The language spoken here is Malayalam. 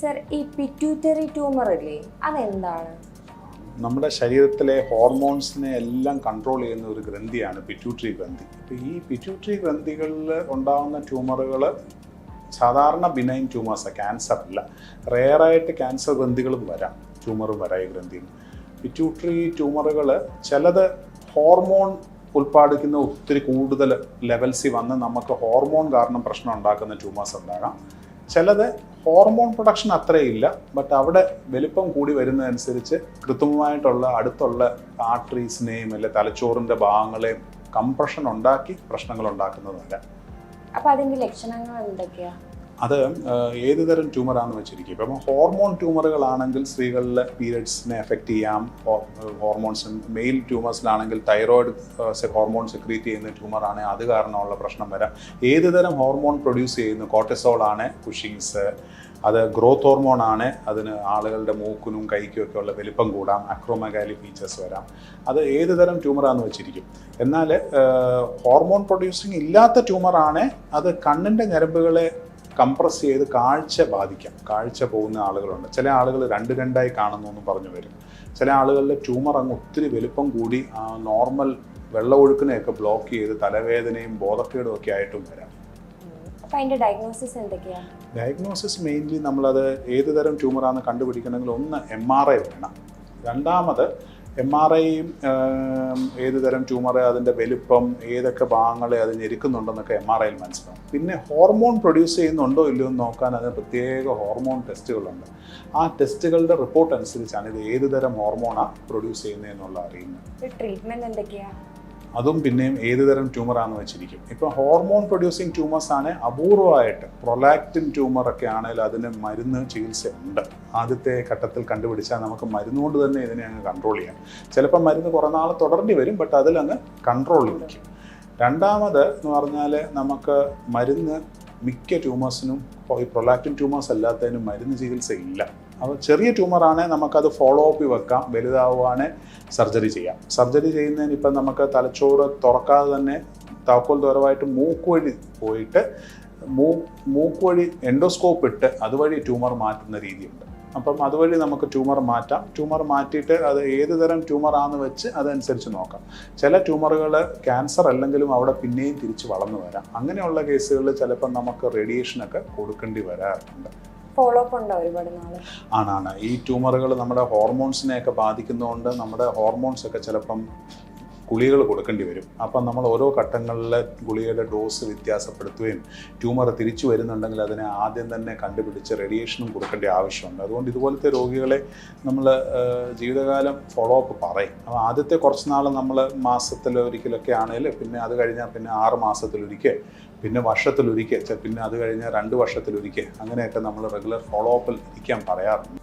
സർ ഈ പിറ്റ്യൂട്ടറി ട്യൂമർ ഇല്ലേ? അതെന്താണ്? നമ്മുടെ ശരീരത്തിലെ ഹോർമോൺസിനെ എല്ലാം കൺട്രോൾ ചെയ്യുന്ന ഒരു ഗ്രന്ഥിയാണ് പിറ്റ്യൂട്ടറി ഗ്രന്ഥി. അപ്പോൾ ഈ പിറ്റ്യൂട്ടറി ഗ്രന്ഥികളിൽ ഉണ്ടാകുന്ന ട്യൂമറുകൾ സാധാരണ ബിനൈൻ ട്യൂമേഴ്സാണ് ക്യാൻസർ അല്ല. റെയറായിട്ട് ക്യാൻസർ ഗ്രന്ഥികളും വരാം ട്യൂമർ വരാം ഈ ഗ്രന്ഥിയിൽ. പിറ്റ്യൂട്ടറി ട്യൂമറുകൾ ചിലത് ഹോർമോൺ ഉൽപ്പാദിക്കുന്ന ഒത്തിരി കൂടുതൽ ലെവൽസിൽ വന്ന് നമുക്ക് ഹോർമോൺ കാരണം പ്രശ്നം ഉണ്ടാക്കുന്ന ട്യൂമേഴ്സ് ഉണ്ടാകാം. ചിലത് ഹോർമോൺ പ്രൊഡക്ഷൻ അത്രയില്ല ബട്ട് അവിടെ വലിപ്പം കൂടി വരുന്നതനുസരിച്ച് കൃത്രിമമായിട്ടുള്ള അടുത്തുള്ള ആർട്ടറീസിനെയും അല്ലെ തലച്ചോറിന്റെ ഭാഗങ്ങളെയും കംപ്രഷൻ ഉണ്ടാക്കി പ്രശ്നങ്ങൾ ഉണ്ടാക്കുന്നതല്ല. അപ്പൊ അതിന്റെ ലക്ഷണങ്ങൾ എന്തൊക്കെയാ? അത് ഏത് തരം ട്യൂമറാണെന്ന് വെച്ചിരിക്കും. ഇപ്പം ഹോർമോൺ ട്യൂമറുകളാണെങ്കിൽ സ്ത്രീകളിലെ പീരിയഡ്സിനെ എഫക്റ്റ് ചെയ്യാം. ഹോർമോൺസ് മെയിൽ ട്യൂമേഴ്സിലാണെങ്കിൽ തൈറോയിഡ് ഹോർമോൺ സെക്രീറ്റ് ചെയ്യുന്ന ട്യൂമറാണ് അത് കാരണമുള്ള പ്രശ്നം വരാം. ഏത് തരം ഹോർമോൺ പ്രൊഡ്യൂസ് ചെയ്യുന്നു? കോർട്ടിസോൾ ആണ് കുഷിങ്സ് അത് ഗ്രോത്ത് ഹോർമോൺ ആണ് അതിന് ആളുകളുടെ മൂക്കിനും കൈക്കും ഒക്കെ ഉള്ള വലിപ്പം കൂടാം. അക്രോമഗാലി ഫീച്ചേഴ്സ് വരാം. അത് ഏത് തരം ട്യൂമറാന്ന് വെച്ചിരിക്കും. എന്നാൽ ഹോർമോൺ പ്രൊഡ്യൂസിങ് ഇല്ലാത്ത ട്യൂമറാണ് അത് കണ്ണിന്റെ ഞരമ്പുകളെ കംപ്രസ് ചെയ്ത് കാഴ്ച ബാധിക്കാം. കാഴ്ച പോകുന്ന ആളുകളുണ്ട്. ചില ആളുകൾ രണ്ട് രണ്ടായി കാണുന്നു എന്ന് പറഞ്ഞു വരും. ചില ആളുകളിലെ ട്യൂമർ അങ്ങ് ഒത്തിരി വലുപ്പം കൂടി നോർമൽ വെള്ളമൊഴുക്കിനെയൊക്കെ ബ്ലോക്ക് ചെയ്ത് തലവേദനയും ബോധക്കേടും ഒക്കെ ആയിട്ടും വരാം. ഡയഗ്നോസിസ് എന്തൊക്കെയാണ് ഡയഗ്നോസിസ് മെയിൻലി നമ്മളത് ഏത് തരം ട്യൂമറാണെന്ന് കണ്ടുപിടിക്കണമെങ്കിൽ ഒന്ന് എം ആർ ഐ വേണം. രണ്ടാമത് എം ആർ ഐയും ഏത് തരം ട്യൂമർ അതിന്റെ വലിപ്പം ഏതൊക്കെ ഭാഗങ്ങളെ അത് ഞെരുക്കുന്നുണ്ടെന്നൊക്കെ എം ആർ ഐയിൽ മനസ്സിലാവും. പിന്നെ ഹോർമോൺ പ്രൊഡ്യൂസ് ചെയ്യുന്നുണ്ടോ ഇല്ലയോ എന്ന് നോക്കാൻ അതിന് പ്രത്യേക ഹോർമോൺ ടെസ്റ്റുകളുണ്ട് ആ ടെസ്റ്റുകളുടെ റിപ്പോർട്ട് അനുസരിച്ചാണ് ഇത് ഏത് തരം ഹോർമോണാണ് പ്രൊഡ്യൂസ് ചെയ്യുന്നതെന്നുള്ള അറിയുന്നത്. ട്രീറ്റ്മെന്റ് എന്തൊക്കെയാ? അതും പിന്നെയും ഏത് തരം ട്യൂമറാന്ന് വെച്ചിരിക്കും. ഇപ്പം ഹോർമോൺ പ്രൊഡ്യൂസിങ് ട്യൂമേഴ്സ് ആണ് അപൂർവമായിട്ട് പ്രൊലാക്റ്റിൻ ട്യൂമർ ഒക്കെ ആണെങ്കിൽ അതിന് മരുന്ന് ചികിത്സ ഉണ്ട്. ആദ്യത്തെ ഘട്ടത്തിൽ കണ്ടുപിടിച്ചാൽ നമുക്ക് മരുന്നുകൊണ്ട് തന്നെ ഇതിനെ അങ്ങ് കൺട്രോൾ ചെയ്യാം. ചിലപ്പോൾ മരുന്ന് കുറേ നാൾ തുടരേണ്ടി വരും ബട്ട് അതിലങ്ങ് കൺട്രോൾ ഇരിക്കും രണ്ടാമത് എന്ന് പറഞ്ഞാൽ നമുക്ക് മരുന്ന് മിക്ക ട്യൂമേഴ്സിനും ഈ പ്രൊലാക്റ്റിൻ ട്യൂമേഴ്സ് അല്ലാത്തതിനും മരുന്ന് ചികിത്സ ഇല്ല. അപ്പോൾ ചെറിയ ട്യൂമറാണ് നമുക്കത് ഫോളോ അപ്പ് വെക്കാം വലുതാവുകയാണെ സർജറി ചെയ്യാം. സർജറി ചെയ്യുന്നതിന് ഇപ്പം നമുക്ക് തലച്ചോറ് തുറക്കാതെ തന്നെ താക്കോൽ ദൂരമായിട്ട് മൂക്ക് വഴി പോയിട്ട് മൂ മൂക്ക് വഴി എൻഡോസ്കോപ്പ് ഇട്ട് അതുവഴി ട്യൂമർ മാറ്റുന്ന രീതിയുണ്ട്. അപ്പം അതുവഴി നമുക്ക് ട്യൂമർ മാറ്റാം. ട്യൂമർ മാറ്റിയിട്ട് അത് ഏത് തരം ട്യൂമർ ആണെന്ന് വെച്ച് അതനുസരിച്ച് നോക്കാം. ചില ട്യൂമറുകൾ ക്യാൻസർ അല്ലെങ്കിലും അവിടെ പിന്നെയും തിരിച്ച് വളർന്നു വരാം. അങ്ങനെയുള്ള കേസുകളിൽ ചിലപ്പം നമുക്ക് റേഡിയേഷനൊക്കെ കൊടുക്കേണ്ടി വരാറുണ്ട്. ഫോളോ അപ്പ് ഉണ്ടോ ഒരുപാട് നാൾ? ആണാണ് ഈ ട്യൂമറുകൾ നമ്മുടെ ഹോർമോൺസിനെയൊക്കെ ബാധിക്കുന്നതുകൊണ്ട് നമ്മുടെ ഹോർമോൺസ് ഒക്കെ ചിലപ്പം ഗുളികകൾ കൊടുക്കേണ്ടി വരും. അപ്പം നമ്മൾ ഓരോ ഘട്ടങ്ങളിലെ ഗുളികയുടെ ഡോസ് വ്യത്യാസപ്പെടുത്തുകയും ട്യൂമർ തിരിച്ചു വരുന്നുണ്ടെങ്കിൽ അതിനെ ആദ്യം തന്നെ കണ്ടുപിടിച്ച് റേഡിയേഷനും കൊടുക്കേണ്ട ആവശ്യമുണ്ട്. അതുകൊണ്ട് ഇതുപോലത്തെ രോഗികളെ നമ്മൾ ജീവിതകാലം ഫോളോ അപ്പ് പറയും. അപ്പോൾ ആദ്യത്തെ കുറച്ച് നാൾ നമ്മൾ മാസത്തിൽ ഒരിക്കലൊക്കെ ആണെങ്കിൽ പിന്നെ അത് കഴിഞ്ഞാൽ പിന്നെ ആറ് മാസത്തിലൊരിക്കൽ പിന്നെ വർഷത്തിലൊരിക്കൽ പിന്നെ അത് കഴിഞ്ഞാൽ രണ്ട് വർഷത്തിലൊരിക്കൽ അങ്ങനെയൊക്കെ നമ്മൾ റെഗുലർ ഫോളോ അപ്പിൽ ഇരിക്കാൻ പറയാറുണ്ട്.